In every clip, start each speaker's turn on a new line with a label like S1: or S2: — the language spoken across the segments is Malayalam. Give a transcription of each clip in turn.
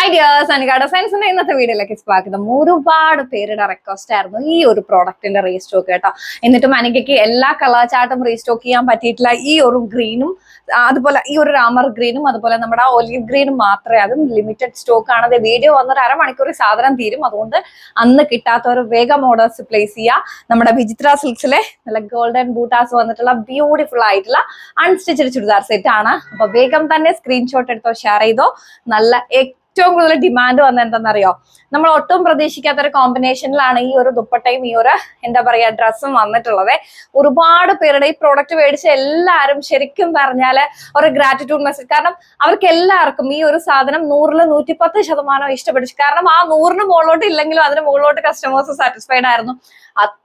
S1: ഹൈ ഡിയേഴ്സ് അനികാട സയൻസിന്റെ ഇന്നത്തെ വീഡിയോയിലേക്ക് സ്വാഗതം. ഒരുപാട് പേരുടെ റിക്വസ്റ്റ് ആയിരുന്നു ഈ ഒരു പ്രോഡക്റ്റിന്റെ റീസ്റ്റോക്ക് കേട്ടോ. എന്നിട്ടും അനികയ്ക്ക് എല്ലാ കളാചാട്ടും റീസ്റ്റോക്ക് ചെയ്യാൻ പറ്റിയിട്ടില്ല. ഈ ഒരു ഗ്രീനും അതുപോലെ ഈ ഒരു രാമർ ഗ്രീനും അതുപോലെ നമ്മുടെ ഒലിവ് ഗ്രീനും മാത്രമേ അതും ലിമിറ്റഡ് സ്റ്റോക്ക് ആണ്. വീഡിയോ വന്നൊരു അരമണിക്കൂർ സാധനം തീരും. അതുകൊണ്ട് അന്ന് കിട്ടാത്തവർ വേഗം ഓർഡേഴ്സ് പ്ലേസ് ചെയ്യുക നമ്മുടെ വിചിത്ര സിൽക്സിലെ നല്ല ഗോൾഡൻ ബൂട്ടാസ് വന്നിട്ടുള്ള ബ്യൂട്ടിഫുൾ ആയിട്ടുള്ള അൺസ്റ്റിച്ചഡ് ചുരിദാർ സെറ്റ് ആണ്. അപ്പൊ വേഗം തന്നെ സ്ക്രീൻഷോട്ട് എടുത്തോ ഷെയർ ചെയ്തോ. നല്ല ഏറ്റവും കൂടുതൽ ഡിമാൻഡ് വന്ന എന്താണെന്നറിയോ നമ്മൾ ഒട്ടും പ്രതീക്ഷിക്കാത്ത ഒരു കോമ്പിനേഷനിലാണ് ഈ ഒരു ദുപ്പട്ടയും ഈ ഒരു എന്താ പറയാ ഡ്രസ്സും വന്നിട്ടുള്ളത്. ഒരുപാട് പേരുടെ ഈ പ്രോഡക്റ്റ് മേടിച്ച എല്ലാവരും ശരിക്കും പറഞ്ഞാൽ ഒരു ഗ്രാറ്റിറ്റ്യൂഡ് മെസ്സേജ് കാരണം അവർക്ക് എല്ലാവർക്കും ഈ ഒരു സാധനം നൂറിൽ നൂറ്റിപ്പത്ത് ശതമാനം ഇഷ്ടപ്പെട്ടു. കാരണം ആ നൂറിന് മുകളിലോട്ട് ഇല്ലെങ്കിലും അതിന് മുകളിലോട്ട് കസ്റ്റമേഴ്സ് സാറ്റിസ്ഫൈഡ് ആയിരുന്നു.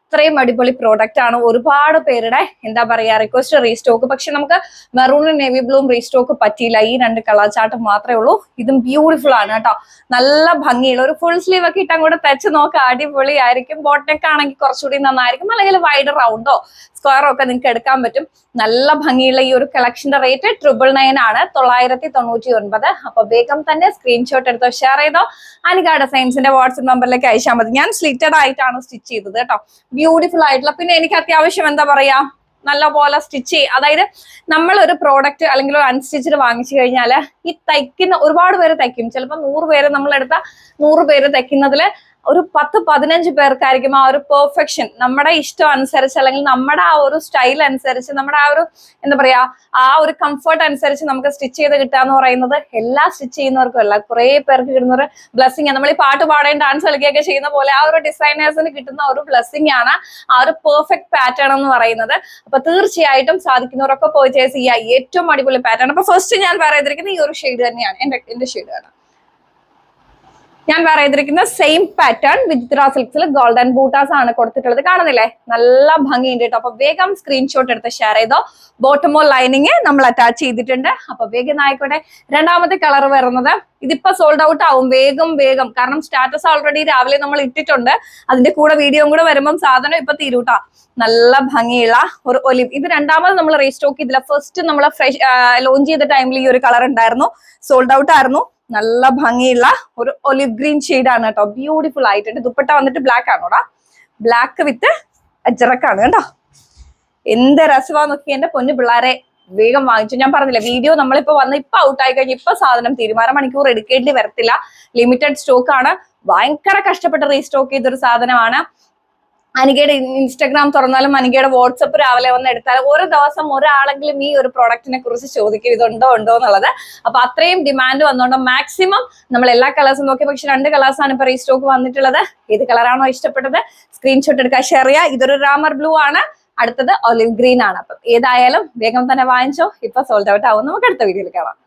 S1: അത്രയും അടിപൊളി പ്രോഡക്റ്റ് ആണ്. ഒരുപാട് പേരുടെ എന്താ പറയാ റിക്വസ്റ്റ് റീസ്റ്റോക്ക് പക്ഷെ നമുക്ക് മെറൂണും നേവി ബ്ലൂം റീസ്റ്റോക്ക് പറ്റിയില്ല. ഈ രണ്ട് കളർ മാത്രമേ ഉള്ളൂ. ഇതും ബ്യൂട്ടിഫുൾ ആണ് കേട്ടോ. നല്ല ഭംഗിയുള്ള ഒരു ഫുൾ സ്ലീവ് ഒക്കെ ഇട്ട് അങ്ങോട്ട് തെച്ച് നോക്കുക അടിപൊളി ആയിരിക്കും ബോട്ടനെക്ക് ആണെങ്കിൽ കുറച്ചുകൂടി നന്നായിരിക്കും. അല്ലെങ്കിൽ വൈഡ് റൗണ്ടോ സ്ക്വയറോ ഒക്കെ നിങ്ങൾക്ക് എടുക്കാൻ പറ്റും. നല്ല ഭംഗിയുള്ള ഈ ഒരു കളക്ഷന്റെ റേറ്റ് ട്രിപ്പിൾ നയൻ ആണ്. തൊള്ളായിരത്തി തൊണ്ണൂറ്റി ഒൻപത് അപ്പൊ വേഗം തന്നെ സ്ക്രീൻഷോട്ട് എടുത്തോ ഷെയർ ചെയ്തോ. അനിക സയൻസിന്റെ വാട്സ്ആപ്പ് നമ്പറിലേക്ക് അയച്ചാൽ മതി. ഞാൻ സ്ലിറ്റഡ് ആയിട്ടാണ് സ്റ്റിച്ച് ചെയ്തത് കേട്ടോ. ബ്യൂട്ടിഫുൾ ആയിട്ടുള്ള പിന്നെ എനിക്ക് അത്യാവശ്യം എന്താ പറയാ നല്ലപോലെ സ്റ്റിച്ച് ചെയ്യും അതായത് നമ്മൾ ഒരു പ്രോഡക്റ്റ് അല്ലെങ്കിൽ ഒരു അൺസ്റ്റിച്ചഡ് വാങ്ങിച്ചു കഴിഞ്ഞാൽ ഈ തയ്ക്കുന്ന ഒരുപാട് പേര് തയ്ക്കും. ചിലപ്പോൾ നൂറ് പേര് നമ്മളെടുത്ത നൂറ് പേര് തയ്ക്കുന്നതിൽ ഒരു പത്ത് പതിനഞ്ച് പേർക്കായിരിക്കും ആ ഒരു പെർഫെക്ഷൻ നമ്മുടെ ഇഷ്ടം അനുസരിച്ച് അല്ലെങ്കിൽ നമ്മുടെ ആ ഒരു സ്റ്റൈൽ അനുസരിച്ച് നമ്മുടെ ആ ഒരു എന്താ പറയാ ആ ഒരു കംഫർട്ട് അനുസരിച്ച് നമുക്ക് സ്റ്റിച്ച് ചെയ്ത് കിട്ടുക എന്ന് പറയുന്നത് എല്ലാ സ്റ്റിച്ച് ചെയ്യുന്നവർക്കും അല്ല. കുറെ പേർക്ക് കിട്ടുന്ന ഒരു ബ്ലെസ്സിങ് നമ്മൾ ഈ പാട്ട് പാടുകയും ഡാൻസ് കളിക്കുകയൊക്കെ ചെയ്യുന്ന പോലെ ആ ഒരു ഡിസൈനേഴ്സിന് കിട്ടുന്ന ഒരു ബ്ലെസ്സിങ് ആണ് ആ ഒരു പെർഫെക്റ്റ് പാറ്റേൺ എന്ന് പറയുന്നത്. അപ്പൊ തീർച്ചയായിട്ടും സാധിക്കുന്നവരൊക്കെ പർച്ചേസ് ചെയ്യുക. ഏറ്റവും അടിപൊളി പാറ്റേൺ അപ്പൊ ഫസ്റ്റ് ഞാൻ പറയുന്നത് ഈ ഒരു ഷെയ്ഡ് തന്നെയാണ്. എന്റെ എന്റെ ഷെയ്ഡാണ് ഞാൻ പറയതിരിക്കുന്ന സെയിം പാറ്റേൺ വിചിത്ര സിൽക്സിൽ ഗോൾഡൻ ബൂട്ടാസ് ആണ് കൊടുത്തിട്ടുള്ളത്. കാണുന്നില്ലേ? നല്ല ഭംഗിയുണ്ട് കേട്ടോ. അപ്പൊ വേഗം സ്ക്രീൻഷോട്ട് എടുത്ത് ഷെയർ ചെയ്തോ. ബോട്ടമോ ലൈനിങ് നമ്മൾ അറ്റാച്ച് ചെയ്തിട്ടുണ്ട്. അപ്പൊ വേഗം ആയിക്കോട്ടെ രണ്ടാമത്തെ കളർ വരുന്നത് ഇതിപ്പോ സോൾഡ് ഔട്ട് ആവും. വേഗം വേഗം. കാരണം സ്റ്റാറ്റസ് ഓൾറെഡി രാവിലെ നമ്മൾ ഇട്ടിട്ടുണ്ട്. അതിന്റെ കൂടെ വീഡിയോ കൂടെ വരുമ്പം സാധനം ഇപ്പൊ തീരൂട്ടാ നല്ല ഭംഗിയുള്ള ഒരു ഒലിവ്. ഇത് രണ്ടാമത് നമ്മൾ റീസ്റ്റോക്ക് ചെയ്തില്ല. ഫസ്റ്റ് നമ്മൾ ഫ്രഷ് ലോഞ്ച് ചെയ്ത ടൈമിൽ ഈ ഒരു കളർ ഉണ്ടായിരുന്നു. സോൾഡ് ഔട്ട് ആയിരുന്നു. നല്ല ഭംഗിയുള്ള ഒരു ഒലിവ് ഗ്രീൻ ആണ് കേട്ടോ. ബ്യൂട്ടിഫുൾ ആയിട്ടുണ്ട്. ദുപ്പട്ട വന്നിട്ട് ബ്ലാക്ക് ആണോടാ ബ്ലാക്ക് വിത്ത് അജറക്കാണ് കേട്ടോ. എന്ത് രസമാ നോക്കി എന്റെ പൊന്നു പിള്ളേരെ. വേഗം വാങ്ങിച്ചു. ഞാൻ പറഞ്ഞില്ല വീഡിയോ നമ്മളിപ്പോ വന്ന് ഇപ്പൊ ഔട്ട് ആയി കഴിഞ്ഞ് ഇപ്പൊ സാധനം തീരുമാന മണിക്കൂർ എടുക്കേണ്ടി വരത്തില്ല. ലിമിറ്റഡ് സ്റ്റോക്ക് ആണ്. ഭയങ്കര കഷ്ടപ്പെട്ട് റീസ്റ്റോക്ക് ചെയ്തൊരു സാധനമാണ്. അനികയുടെ ഇൻസ്റ്റാഗ്രാം തുറന്നാലും അനികയുടെ വാട്സപ്പ് രാവിലെ വന്ന് എടുത്താലും ഒരു ദിവസം ഒരാളെങ്കിലും ഈ ഒരു പ്രോഡക്റ്റിനെ കുറിച്ച് ചോദിക്കും ഇതുണ്ടോ ഉണ്ടോ എന്നുള്ളത്? അപ്പൊ അത്രയും ഡിമാൻഡ് വന്നുകൊണ്ട് മാക്സിമം നമ്മൾ എല്ലാ കളേഴ്സും നോക്കി. പക്ഷെ രണ്ട് കളേഴ്സാണ് ഇപ്പൊ റീസ്റ്റോക്ക് വന്നിട്ടുള്ളത്. ഏത് കളറാണോ ഇഷ്ടപ്പെട്ടത്? സ്ക്രീൻഷോട്ട് എടുക്കാൻ ഷെയർ ചെയ്യുക. ഇതൊരു റാമർ ബ്ലൂ ആണ്. അടുത്തത് ഒലിവ് ഗ്രീൻ ആണ്. അപ്പം ഏതായാലും വേഗം തന്നെ വാങ്ങിച്ചോ. ഇപ്പൊ സോൾഡ് ഔട്ട് ആവും നമുക്ക് അടുത്ത വീഡിയോയിൽ കാണാം.